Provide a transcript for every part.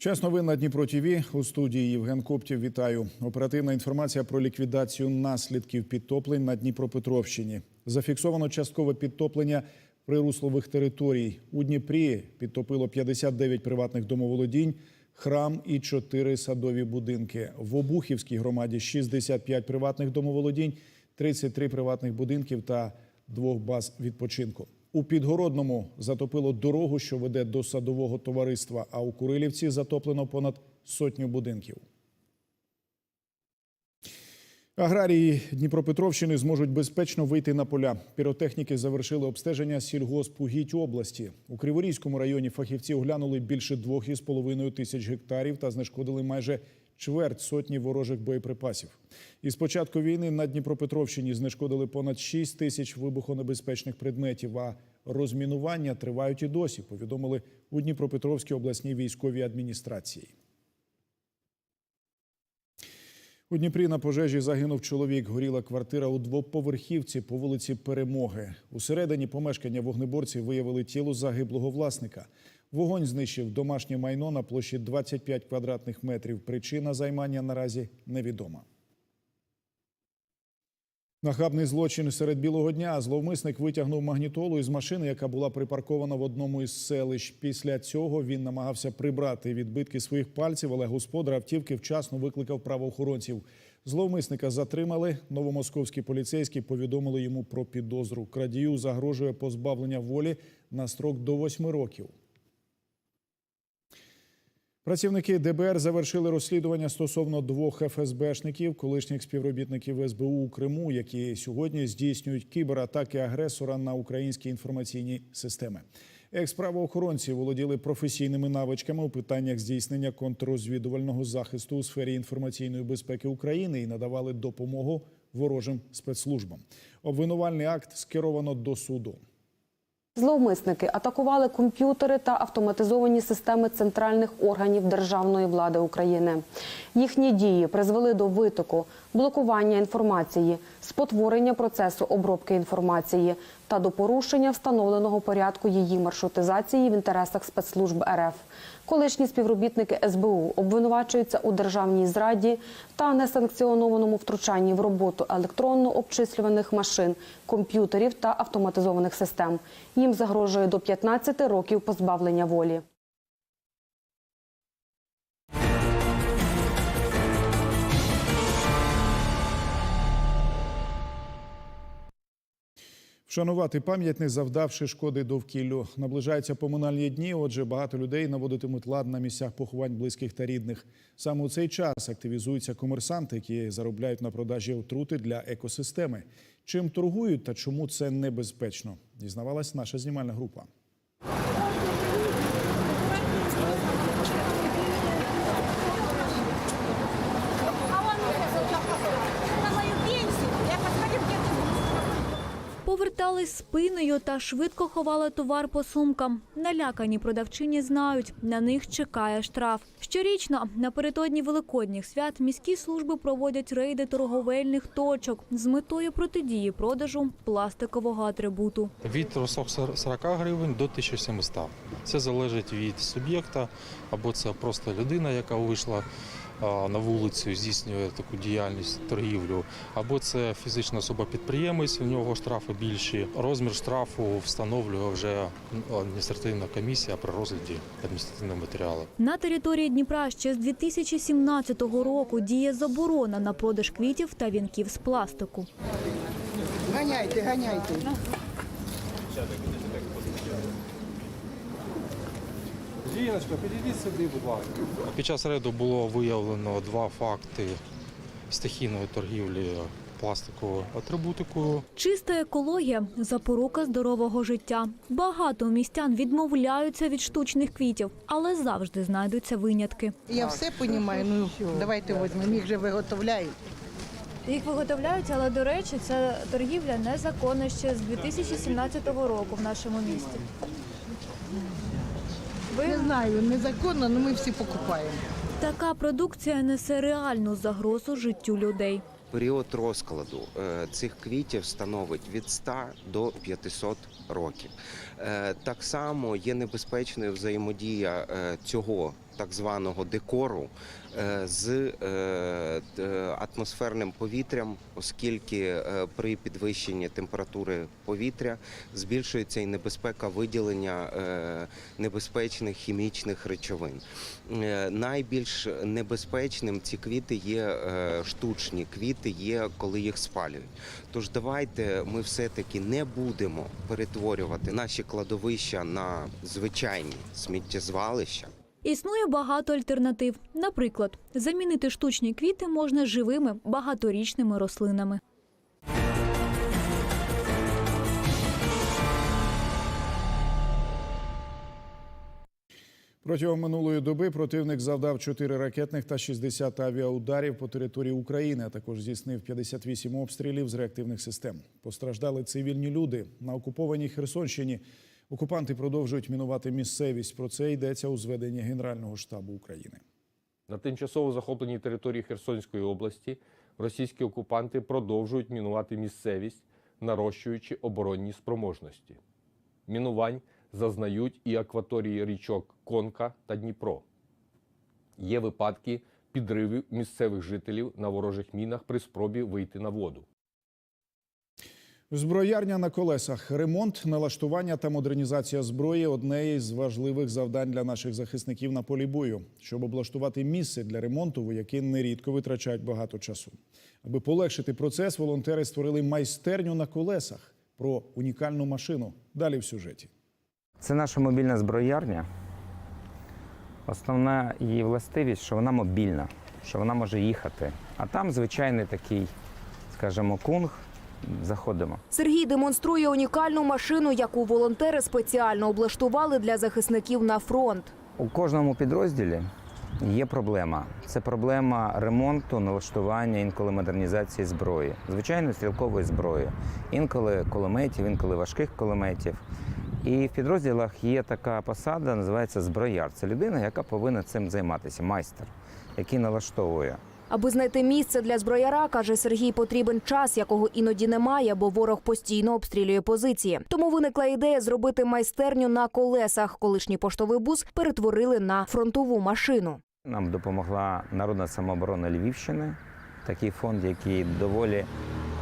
Час новин на Дніпро ТВ. У студії Євген Коптів. Вітаю. Оперативна інформація про ліквідацію наслідків підтоплень на Дніпропетровщині. Зафіксовано часткове підтоплення прируслових територій. У Дніпрі підтопило 59 приватних домоволодінь, храм і 4 садові будинки. В Обухівській громаді 65 приватних домоволодінь, 33 приватних будинків та двох баз відпочинку. У Підгородному затопило дорогу, що веде до садового товариства, а у Курилівці затоплено понад сотню будинків. Аграрії Дніпропетровщини зможуть безпечно вийти на поля. Піротехніки завершили обстеження сільгоспугідь області. У Криворізькому районі фахівці оглянули більше 2,5 тисяч гектарів та знешкодили майже чверть сотні ворожих боєприпасів. Із початку війни на Дніпропетровщині знешкодили понад 6 тисяч вибухонебезпечних предметів. А розмінування тривають і досі. Повідомили у Дніпропетровській обласній військовій адміністрації. У Дніпрі на пожежі загинув чоловік. Горіла квартира у двоповерхівці по вулиці Перемоги. Усередині помешкання вогнеборці виявили тіло загиблого власника. Вогонь знищив домашнє майно на площі 25 квадратних метрів. Причина займання наразі невідома. Нахабний злочин серед білого дня. Зловмисник витягнув магнітолу із машини, яка була припаркована в одному із селищ. Після цього він намагався прибрати відбитки своїх пальців, але господар автівки вчасно викликав правоохоронців. Зловмисника затримали. Новомосковські поліцейські повідомили йому про підозру. Крадію загрожує позбавлення волі на строк до восьми років. Працівники ДБР завершили розслідування стосовно двох ФСБшників, колишніх співробітників СБУ у Криму, які сьогодні здійснюють кібератаки агресора на українські інформаційні системи. Екс-правоохоронці володіли професійними навичками у питаннях здійснення контррозвідувального захисту у сфері інформаційної безпеки України і надавали допомогу ворожим спецслужбам. Обвинувальний акт скеровано до суду. Зловмисники атакували комп'ютери та автоматизовані системи центральних органів державної влади України. Їхні дії призвели до витоку, блокування інформації, спотворення процесу обробки інформації та до порушення встановленого порядку її маршрутизації в інтересах спецслужб РФ. Колишні співробітники СБУ обвинувачуються у державній зраді та несанкціонованому втручанні в роботу електронно-обчислюваних машин, комп'ютерів та автоматизованих систем. Їм загрожує до 15 років позбавлення волі. Вшанувати пам'ять, не завдавши шкоди довкіллю. Наближаються поминальні дні. Отже, багато людей наводитимуть лад на місцях поховань близьких та рідних. Саме у цей час активізуються комерсанти, які заробляють на продажі отрути для екосистеми. Чим торгують та чому це небезпечно? Дізнавалась наша знімальна група. Повертались спиною та швидко ховали товар по сумкам. Налякані продавчині знають, на них чекає штраф. Щорічно напередодні великодніх свят міські служби проводять рейди торговельних точок з метою протидії продажу пластикового атрибуту. Від 340 гривень до 1700. Це залежить від суб'єкта, або це просто людина, яка вийшла на вулицю, здійснює таку діяльність торгівлю, або це фізична особа-підприємець, у нього штрафи більші. Розмір штрафу встановлює вже адміністративна комісія при розгляді адміністративного матеріалу. На території Дніпра ще з 2017 року діє заборона на продаж квітів та вінків з пластику. Ганяйте, ганяйте. Жіночка, підійдіть сюди, будь ласка. Під час рейду було виявлено два факти стихійної торгівлі пластиковою атрибутикою. Чиста екологія запорука здорового життя. Багато містян відмовляються від штучних квітів, але завжди знайдуться винятки. Я все розумію, ну давайте візьмемо, їх же виготовляють. Їх виготовляють, але до речі, ця торгівля незаконна ще з 2017 року в нашому місті. Не знаю, незаконно, але ми всі покупаємо. Така продукція несе реальну загрозу життю людей. Період розкладу е, цих квітів становить від 100 до 500 років. Е, Так само є небезпечною взаємодія е, цього так званого декору е, з е, атмосферним повітрям, оскільки е, при підвищенні температури повітря збільшується і небезпека виділення е, небезпечних хімічних речовин. Е, Найбільш небезпечним ці квіти є е, штучні квіти, є коли їх спалюють. Тож давайте ми все-таки не будемо перетворювати наші кладовища на звичайні сміттєзвалища. Існує багато альтернатив. Наприклад, замінити штучні квіти можна живими багаторічними рослинами. Протягом минулої доби противник завдав 4 ракетних та 60 авіаударів по території України, а також здійснив 58 обстрілів з реактивних систем. Постраждали цивільні люди на окупованій Херсонщині. Окупанти продовжують мінувати місцевість. Про це йдеться у зведенні Генерального штабу України. На тимчасово захопленій території Херсонської області російські окупанти продовжують мінувати місцевість, нарощуючи оборонні спроможності. Мінувань зазнають і акваторії річок Конка та Дніпро. Є випадки підривів місцевих жителів на ворожих мінах при спробі вийти на воду. Зброярня на колесах, ремонт, налаштування та модернізація зброї одне із важливих завдань для наших захисників на полі бою. Щоб облаштувати місце для ремонту, вояки нерідко витрачають багато часу. Аби полегшити процес, волонтери створили майстерню на колесах про унікальну машину. Далі в сюжеті. Це наша мобільна зброярня. Основна її властивість, що вона мобільна, що вона може їхати. А там звичайний такий, скажімо, кунг. Заходимо. Сергій демонструє унікальну машину, яку волонтери спеціально облаштували для захисників на фронт. У кожному підрозділі є проблема. Це проблема ремонту, налаштування, інколи модернізації зброї, звичайно, стрілкової зброї, інколи кулеметів, інколи важких кулеметів. І в підрозділах є така посада, називається зброяр. Це людина, яка повинна цим займатися, майстер, який налаштовує. Аби знайти місце для зброяра, каже Сергій, потрібен час, якого іноді немає, бо ворог постійно обстрілює позиції. Тому виникла ідея зробити майстерню на колесах. Колишній поштовий бус перетворили на фронтову машину. Нам допомогла Народна самооборона Львівщини, такий фонд, який доволі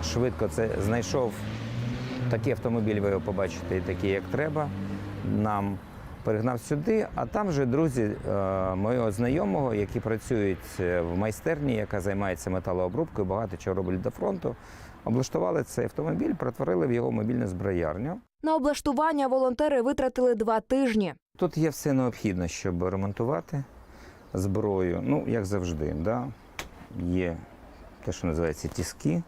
швидко це знайшов. Такий автомобіль ви його побачите, і такий, як треба. Нам перегнав сюди, а там вже друзі е, моєго знайомого, які працюють е, в майстерні, яка займається металообробкою, багато чого роблять до фронту. Облаштували цей автомобіль, перетворили в його мобільну зброярню. На облаштування волонтери витратили два тижні. Тут є все необхідне, щоб ремонтувати зброю. Ну, як завжди, да? є те, що називається тіски,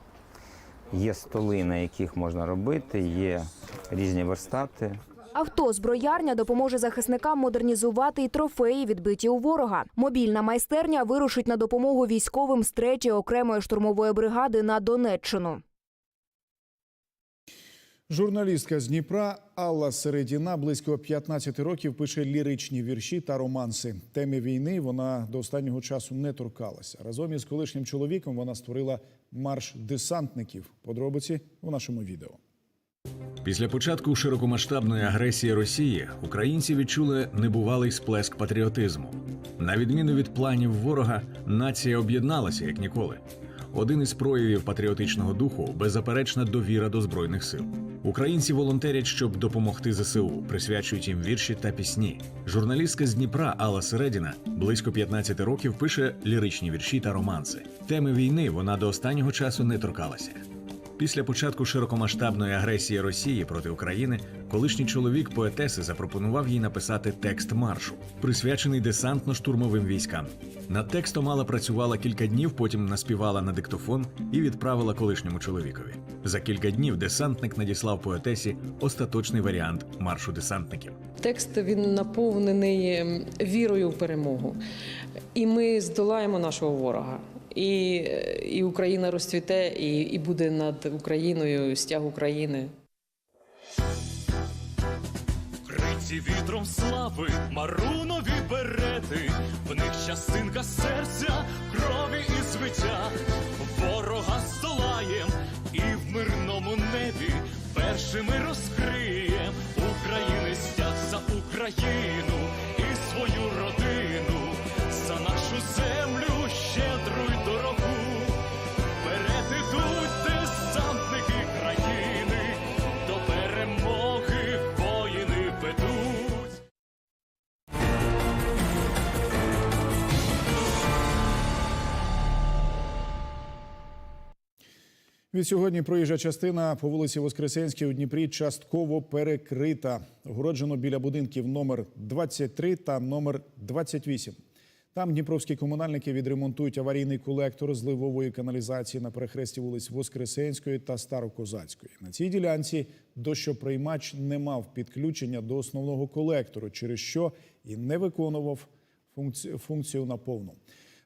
є столи, на яких можна робити, є різні верстати. Авто зброярня допоможе захисникам модернізувати і трофеї, відбиті у ворога. Мобільна майстерня вирушить на допомогу військовим з третьої окремої штурмової бригади на Донеччину. Журналістка з Дніпра Алла Середіна близько 15 років пише ліричні вірші та романси. Темі війни вона до останнього часу не торкалася. Разом із колишнім чоловіком вона створила марш десантників. Подробиці у нашому відео. Після початку широкомасштабної агресії Росії українці відчули небувалий сплеск патріотизму. На відміну від планів ворога, нація об'єдналася як ніколи. Один із проявів патріотичного духу беззаперечна довіра до збройних сил. Українці волонтерять, щоб допомогти ЗСУ, присвячують їм вірші та пісні. Журналістка з Дніпра Алла Середіна близько 15 років пише ліричні вірші та романси. Теми війни вона до останнього часу не торкалася. Після початку широкомасштабної агресії Росії проти України колишній чоловік поетеси запропонував їй написати текст маршу, присвячений десантно-штурмовим військам. Над текстом Алла працювала кілька днів, потім наспівала на диктофон і відправила колишньому чоловікові. За кілька днів десантник надіслав поетесі остаточний варіант маршу десантників. Текст він наповнений ем, вірою в перемогу. І ми здолаємо нашого ворога. І, і Україна розцвіте, і, і буде над Україною стяг України. Вкриті вітром слави, марунові берети, в них частинка серця, крові і звиття. Ворога здолаєм і в мирному небі першими розкриєм України стяг за Україну Відсьогодні проїжджа частина по вулиці Воскресенській у Дніпрі частково перекрита. Огороджено біля будинків номер 23 та номер 28. Там дніпровські комунальники відремонтують аварійний колектор зливової каналізації на перехресті вулиць Воскресенської та Старокозацької. На цій ділянці дощоприймач не мав підключення до основного колектору, через що і не виконував функці- функцію наповну.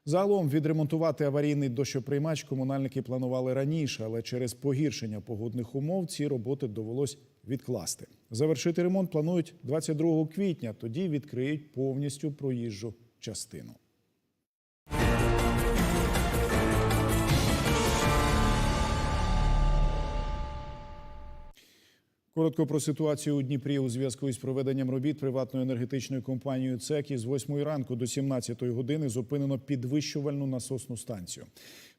Загалом відремонтувати аварійний дощоприймач комунальники планували раніше, але через погіршення погодних умов ці роботи довелось відкласти. Завершити ремонт планують 22 квітня. Тоді відкриють повністю проїжджу частину. Коротко про ситуацію у Дніпрі у зв'язку із проведенням робіт приватною енергетичною компанією ЦЕК із 8 ранку до 17 години зупинено підвищувальну насосну станцію.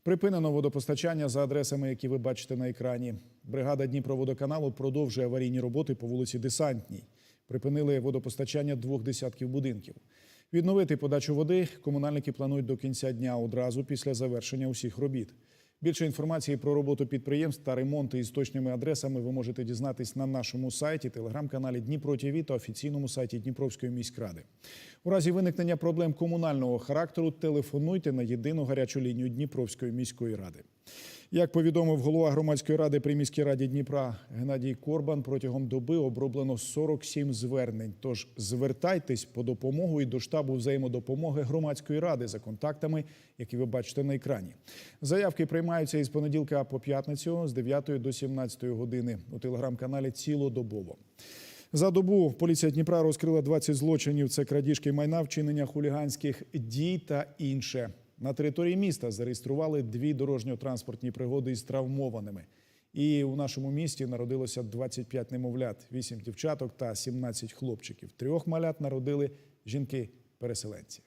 Припинено водопостачання за адресами, які ви бачите на екрані. Бригада Дніпроводоканалу продовжує аварійні роботи по вулиці Десантній. Припинили водопостачання двох десятків будинків. Відновити подачу води комунальники планують до кінця дня одразу після завершення усіх робіт. Більше інформації про роботу підприємств та ремонти із точними адресами ви можете дізнатись на нашому сайті, телеграм-каналі Дніпро ТІВІ та офіційному сайті Дніпровської міськради. У разі виникнення проблем комунального характеру телефонуйте на єдину гарячу лінію Дніпровської міської ради. Як повідомив голова громадської ради при міській раді Дніпра Геннадій Корбан, протягом доби оброблено 47 звернень. Тож звертайтесь по допомогу і до штабу взаємодопомоги громадської ради за контактами, які ви бачите на екрані. Заявки приймаються із понеділка по п'ятницю з 9 до 17 години у телеграм-каналі цілодобово. За добу поліція Дніпра розкрила 20 злочинів. Це крадіжки майна, вчинення хуліганських дій та інше. На території міста зареєстрували дві дорожньо-транспортні пригоди із травмованими. І у нашому місті народилося 25 немовлят, 8 дівчаток та 17 хлопчиків. Трьох малят народили жінки-переселенці.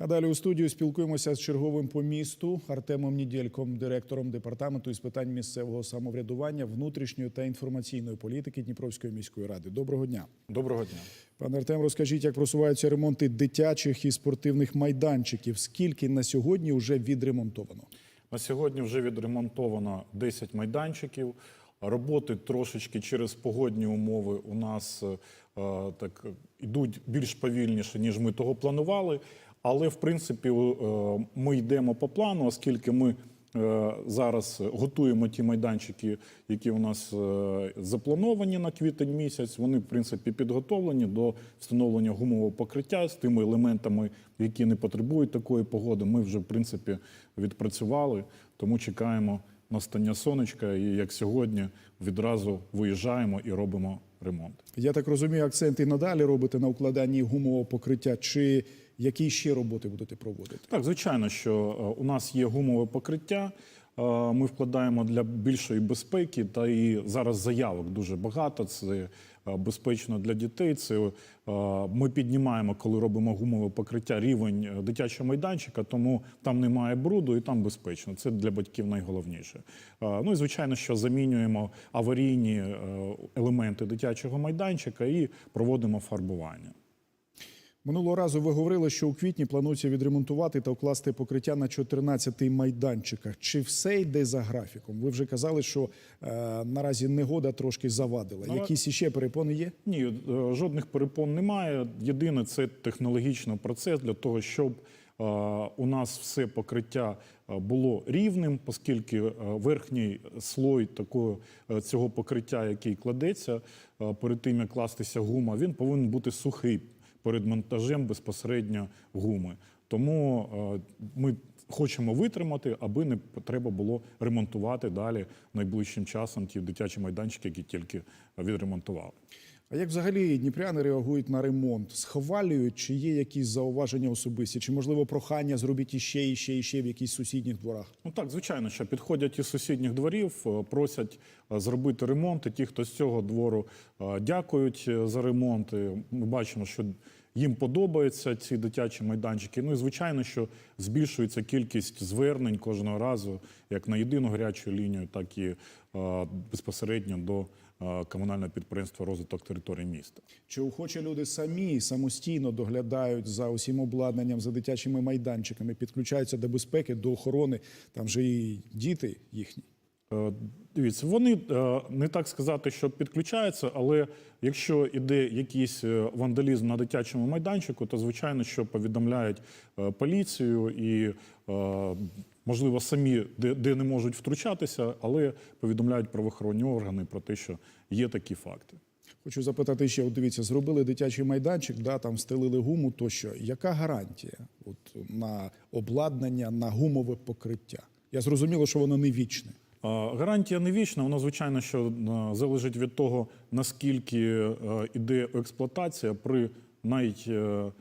А далі у студію спілкуємося з черговим по місту Артемом Нідєльком, директором департаменту із питань місцевого самоврядування, внутрішньої та інформаційної політики Дніпровської міської ради. Доброго дня, Доброго дня. пане Артем. Розкажіть, як просуваються ремонти дитячих і спортивних майданчиків? Скільки на сьогодні вже відремонтовано? На сьогодні вже відремонтовано 10 майданчиків. Роботи трошечки через погодні умови у нас е, так ідуть більш повільніше, ніж ми того планували. Але в принципі е, ми йдемо по плану, оскільки ми е, зараз готуємо ті майданчики, які у нас е, заплановані на квітень місяць. Вони в принципі підготовлені до встановлення гумового покриття з тими елементами, які не потребують такої погоди. Ми вже в принципі відпрацювали, тому чекаємо настання сонечка. І як сьогодні відразу виїжджаємо і робимо ремонт. Я так розумію, акценти надалі робите на укладанні гумового покриття. Чи які ще роботи будете проводити? Так, звичайно, що е, у нас є гумове покриття. е, Ми вкладаємо для більшої безпеки, та і зараз заявок дуже багато. Це е, безпечно для дітей. Це ми піднімаємо, коли робимо гумове покриття, рівень дитячого майданчика, тому там немає бруду і там безпечно. Це для батьків найголовніше. Ну і звичайно, що замінюємо аварійні елементи дитячого майданчика і проводимо фарбування. Минулого разу ви говорили, що у квітні планується відремонтувати та укласти покриття на 14 майданчиках. Чи все йде за графіком? Ви вже казали, що е, наразі негода трошки завадила. Ну, Якісь іще перепони є? Ні, е, жодних перепон немає. Єдине це технологічний процес для того, щоб е, у нас все покриття е, було рівним, оскільки е, верхній слой такого цього покриття, який кладеться перед тим, як кластися гума, він повинен бути сухий перед монтажем безпосередньо гуми. Тому е, ми хочемо витримати, аби не треба було ремонтувати далі найближчим часом ті дитячі майданчики, які тільки відремонтували. А як взагалі дніпряни реагують на ремонт? Схвалюють, чи є якісь зауваження особисті, чи можливо прохання зробіть іще, іще, іще в якісь сусідніх дворах? Ну так, звичайно, що підходять із сусідніх дворів, е, просять е, зробити ремонт. І ті, хто з цього двору дякують за ремонт. Ми бачимо, що їм подобаються ці дитячі майданчики. Ну і звичайно, що збільшується кількість звернень кожного разу, як на єдину гарячу лінію, так і е, безпосередньо до комунального підприємства розвиток території міста. Чи охочі люди самі самостійно доглядають за усім обладнанням, за дитячими майданчиками, підключаються до безпеки, до охорони, там же і діти їхні. Е, Дивіться, вони е, не так сказати, що підключаються, але якщо іде якийсь е, вандалізм на дитячому майданчику, то звичайно, що повідомляють поліцію і, можливо, самі де, де не можуть втручатися, але повідомляють правоохоронні органи про те, що є такі факти. Хочу запитати ще: от дивіться, зробили дитячий майданчик, да, там стелили гуму тощо. Яка гарантія от, на обладнання, на гумове покриття? Я зрозуміло, що воно не вічне. Гарантія не вічна, вона звичайно, що залежить від того, наскільки е, іде експлуатація при най, е,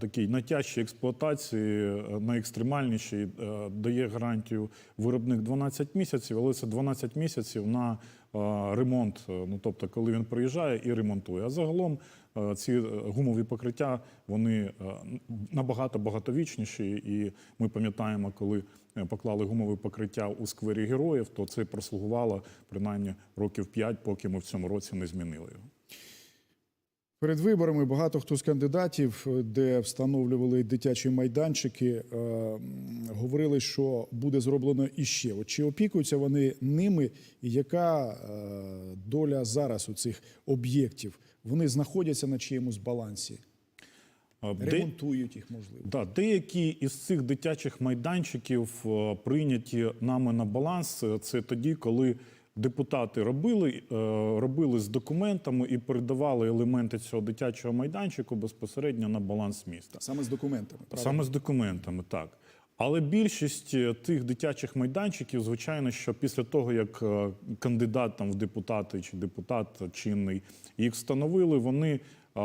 такій найтяжчій експлуатації, найекстремальнішій, дає гарантію виробник 12 місяців, але це 12 місяців на ремонт, е, ну тобто, коли він приїжджає і ремонтує. А загалом ці е, гумові покриття вони набагато багатовічніші, і ми пам'ятаємо, коли поклали гумове покриття у сквері героїв, то це прослугувало принаймні років 5, поки ми в цьому році не змінили його. Перед виборами багато хто з кандидатів, е, де встановлювали дитячі майданчики, е, говорили, що буде зроблено іще. От чи опікуються вони ними, і яка е, доля зараз у цих об'єктів? Вони знаходяться на чиємусь балансі, ремонтують їх, можливо. Да, деякі із цих дитячих майданчиків е, прийняті нами на баланс. Е, Це тоді, коли депутати робили, е, робили з документами і передавали елементи цього дитячого майданчику безпосередньо на баланс міста. Саме з документами. правильно? Саме з документами, так. Але більшість тих дитячих майданчиків, звичайно, що після того, як кандидат там в депутати чи депутат чинний їх встановили, вони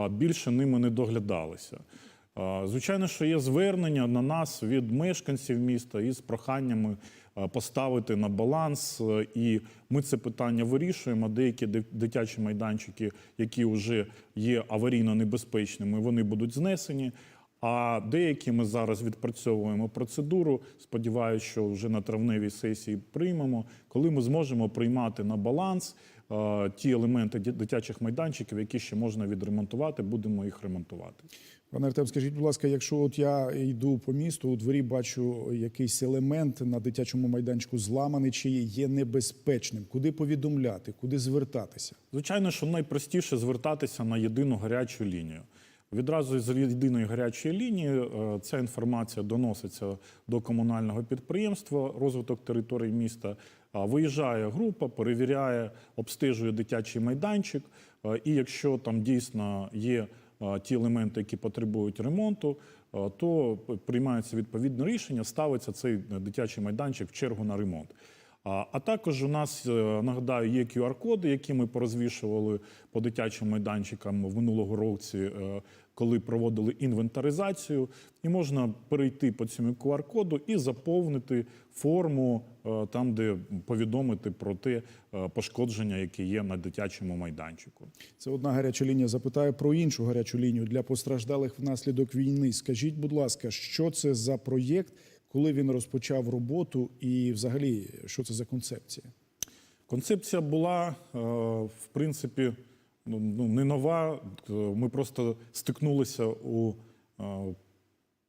більше ними не доглядалися. Звичайно, що є звернення на нас від мешканців міста із проханнями поставити на баланс, е, і ми це питання вирішуємо. Деякі дитячі майданчики, які вже є аварійно небезпечними, вони будуть знесені. А деякі ми зараз відпрацьовуємо процедуру. Сподіваюся, що вже на травневій сесії приймемо, коли ми зможемо приймати на баланс е, ті елементи дитячих майданчиків, які ще можна відремонтувати, будемо їх ремонтувати. Пане Артем, скажіть, будь ласка, якщо от я йду по місту, у дворі бачу якийсь елемент на дитячому майданчику зламаний чи є небезпечним, куди повідомляти, куди звертатися? Звичайно, що найпростіше звертатися на єдину гарячу лінію. Відразу з єдиної гарячої лінії е, ця інформація доноситься до комунального підприємства розвиток території міста. Виїжджає група, перевіряє, обстежує дитячий майданчик. е, І якщо там дійсно є е, ті елементи, які потребують ремонту, то приймається відповідне рішення, ставиться цей дитячий майданчик в чергу на ремонт. А, також у нас, е, нагадаю, є QR-коди, які ми порозвішували по дитячим майданчикам минулого році, е, коли проводили інвентаризацію. І можна перейти по цьому QR-коду і заповнити форму е, там, де повідомити про те пошкодження, яке є на дитячому майданчику. Це одна гаряча лінія. Запитаю про іншу гарячу лінію для постраждалих внаслідок війни. Скажіть, будь ласка, що це за проєкт, коли він розпочав роботу, і взагалі що це за концепція? Концепція була, е, в принципі, ну, ну, не нова. Е, Ми просто стикнулися у е,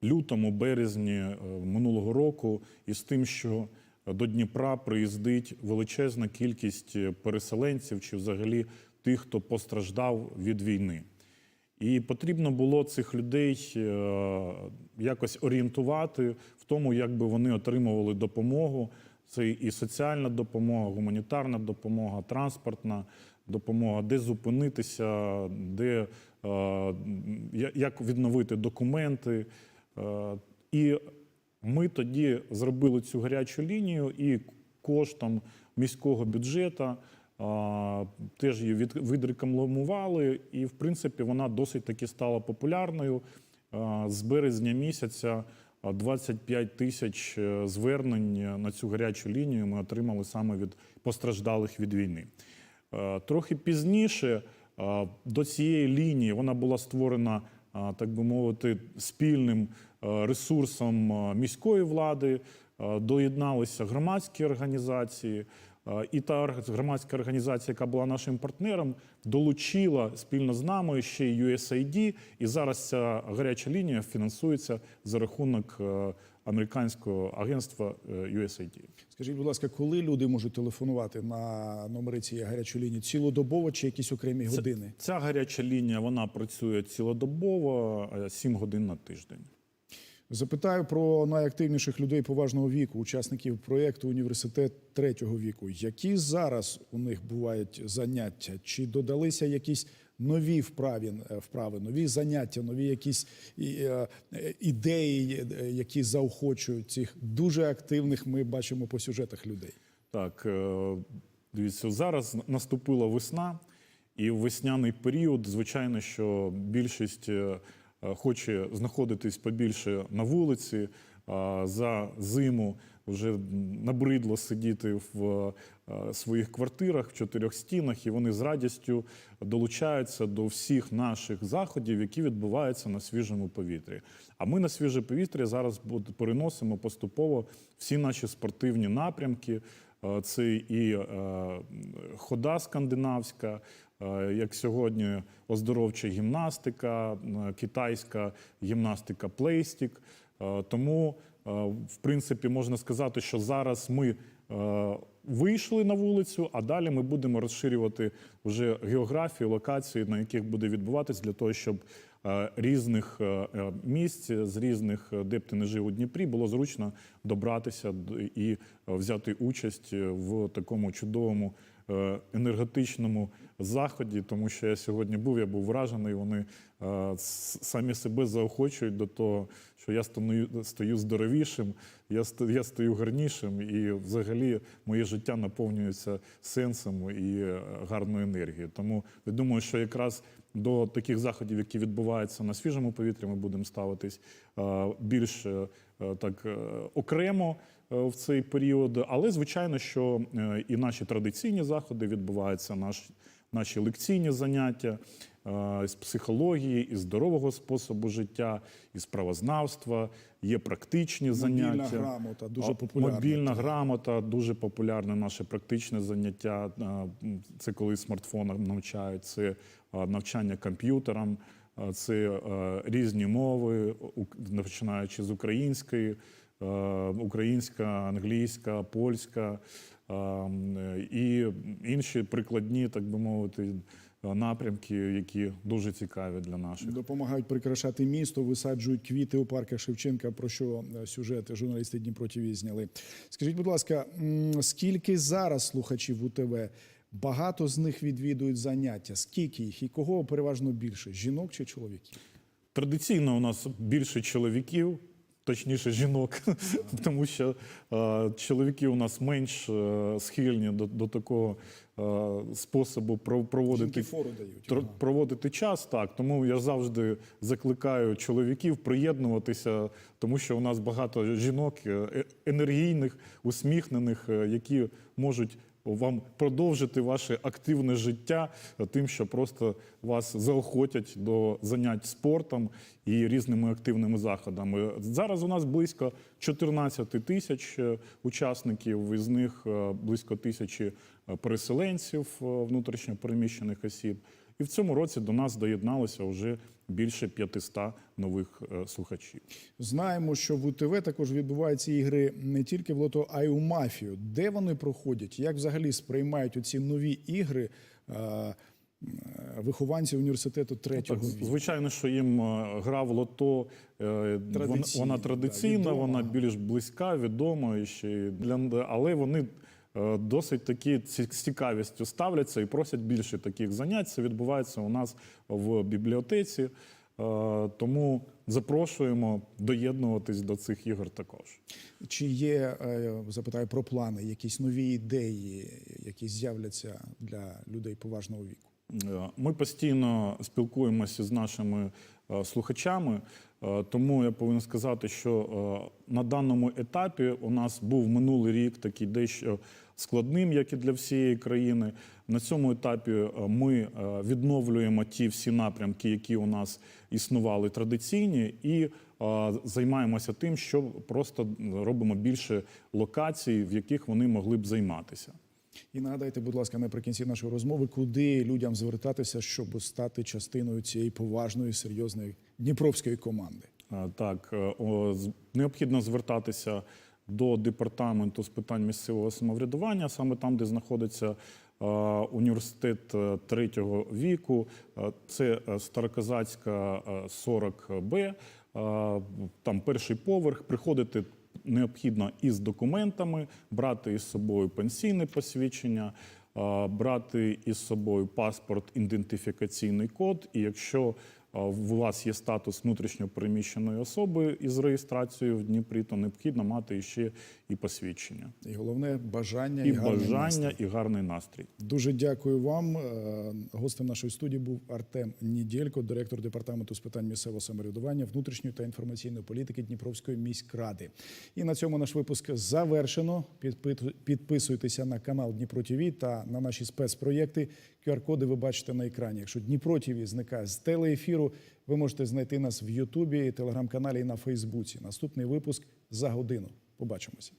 лютому, березні минулого року із тим, що до Дніпра приїздить величезна кількість переселенців чи взагалі тих, хто постраждав від війни. І потрібно було цих людей е, якось орієнтувати в тому, як би вони отримували допомогу. Це і соціальна допомога, гуманітарна допомога, транспортна допомога, де зупинитися, де е, як відновити документи. Е, І ми тоді зробили цю гарячу лінію і коштом міського бюджету теж її від, відрекламували, і в принципі вона досить таки стала популярною. З березня місяця а, 25 тисяч е, звернень на цю гарячу лінію ми отримали саме від постраждалих від війни. Е, Трохи пізніше е, до цієї лінії вона була створена, е, так би мовити, спільним е, ресурсом е, міської влади. Е, Доєдналися громадські організації, Е, І та громадська організація, яка була нашим партнером, долучила спільно з нами ще й USAID, і зараз ця гаряча лінія фінансується за рахунок е, американського агентства е, USAID. Скажіть, будь ласка, коли люди можуть телефонувати на номери цієї гарячої лінії? Цілодобово чи якісь окремі години? Ця гаряча лінія вона працює цілодобово, 7 годин на тиждень. Запитаю про найактивніших людей поважного віку, учасників проєкту Університет третього віку. Які зараз у них бувають заняття? Чи додалися якісь нові вправи, вправи нові заняття, нові якісь е, е, ідеї, е, які заохочують цих дуже активних, ми бачимо по сюжетах людей? Так, е, дивіться, зараз наступила весна, і в весняний період, звичайно, що більшість е, е, хоче знаходитись побільше на вулиці. За зиму вже набридло сидіти в е, своїх квартирах в чотирьох стінах, і вони з радістю долучаються до всіх наших заходів, які відбуваються на свіжому повітрі. А ми на свіже повітря зараз переносимо поступово всі наші спортивні напрямки. Е, Це і е, хода скандинавська, е, як сьогодні оздоровча гімнастика, е, китайська гімнастика плейстік. Е, Тому, е, в принципі, можна сказати, що зараз ми е, вийшли на вулицю, а далі ми будемо розширювати вже географію, локації, на яких буде відбуватись, для того, щоб е, різних е, е, місць з різних, е, де б ти не жив у Дніпрі, було зручно добратися і е, взяти участь е, в такому чудовому е, енергетичному заході, тому що я сьогодні був, я був вражений. Вони е, самі себе заохочують до того, що я стою, здоровішим, я ст- я стою гарнішим, і взагалі моє життя наповнюється сенсом і е, гарною енергією. Тому я думаю, що якраз до таких заходів, які відбуваються на свіжому повітрі, ми будемо ставитись е, більш е, е, так е, окремо е, в цей період. Але звичайно, що е, і наші традиційні заходи відбуваються, наш, наші лекційні заняття е, з психології, із здорового способу життя, із правознавства, є практичні Мобільна заняття. грамота дуже популярна. Мобільна грамота дуже популярне наше практичне заняття. Це коли смартфоном навчають, це навчання комп'ютерам, це е, різні мови, починаючи з української, е, українська, англійська, польська і інші прикладні, так би мовити, напрямки, які дуже цікаві для наших. Допомагають прикрашати місто, висаджують квіти у парках Шевченка, про що е, сюжети журналісти Дніпро ТВ зняли. Скажіть, будь ласка, скільки зараз слухачів УТВ? Багато з них відвідують заняття. Скільки їх і кого переважно більше? Жінок чи чоловіків? Традиційно у нас більше чоловіків, точніше жінок, тому що е, чоловіки у нас менш е, схильні до, до такого е, способу про- проводити, дають. проводити час. Так, тому я завжди закликаю чоловіків приєднуватися, тому що у нас багато жінок енергійних, усміхнених, які можуть вам продовжити ваше активне життя тим, що просто вас заохотять до занять спортом і різними активними заходами. Зараз у нас близько 14 тисяч е, учасників, із них е, близько тисячі е, переселенців внутрішньопереміщених внутрішньо переміщених осіб. І в цьому році до нас доєдналося вже більше 500 нових е, слухачів. Знаємо, що в УТВ також відбуваються ігри не тільки в лото, а й у мафію. Де вони проходять? Як взагалі сприймають оці нові ігри е, е, вихованці університету третього Так, звичайно, що їм гра в лото вона, Традиційна, вона да, вона більш близька, відома і ще для але вони досить такі з цікавістю ставляться і просять більше таких занять. Це відбувається у нас в бібліотеці. Е, Тому запрошуємо доєднуватись до цих ігор також. Чи є, е, запитаю про плани, якісь нові ідеї, які з'являться для людей поважного віку? Е, Ми постійно спілкуємося з нашими е, слухачами, е, тому я повинен сказати, що е, на даному етапі у нас був минулий рік такий дещо складним, як і для всієї країни. На цьому етапі е, ми е, відновлюємо ті всі напрямки, які у нас існували традиційні, і е, займаємося тим, що просто робимо більше локацій, в яких вони могли б займатися. І нагадайте, будь ласка, наприкінці нашої розмови, куди людям звертатися, щоб стати частиною цієї поважної, серйозної дніпровської команди. Так, е, необхідно звертатися до департаменту з питань місцевого самоврядування, саме там, де знаходиться е, університет е, третього віку. Це Староказацька е, 40Б. е, Там перший поверх. Приходити необхідно із документами, брати із собою пенсійне посвідчення, брати із собою паспорт, ідентифікаційний код. І якщо у вас є статус внутрішньо переміщеної особи із реєстрацією в Дніпрі, то необхідно мати ще і посвідчення. І головне бажання і, І гарний бажання, настрій. і гарний настрій. Дуже дякую вам. Е, Гостем нашої студії був Артем Нідєлько, директор департаменту з питань місцевого самоврядування, внутрішньої та інформаційної політики Дніпровської міськради. І на цьому наш випуск завершено. Підпи- Підписуйтеся на канал Дніпро ТВ та на наші спецпроєкти. QR-коди ви бачите на екрані. Якщо Дніпро ТВ зникає з телеефіру, ви можете знайти нас в Ютубі, телеграм-каналі і на Фейсбуці. Наступний випуск за годину. Побачимося.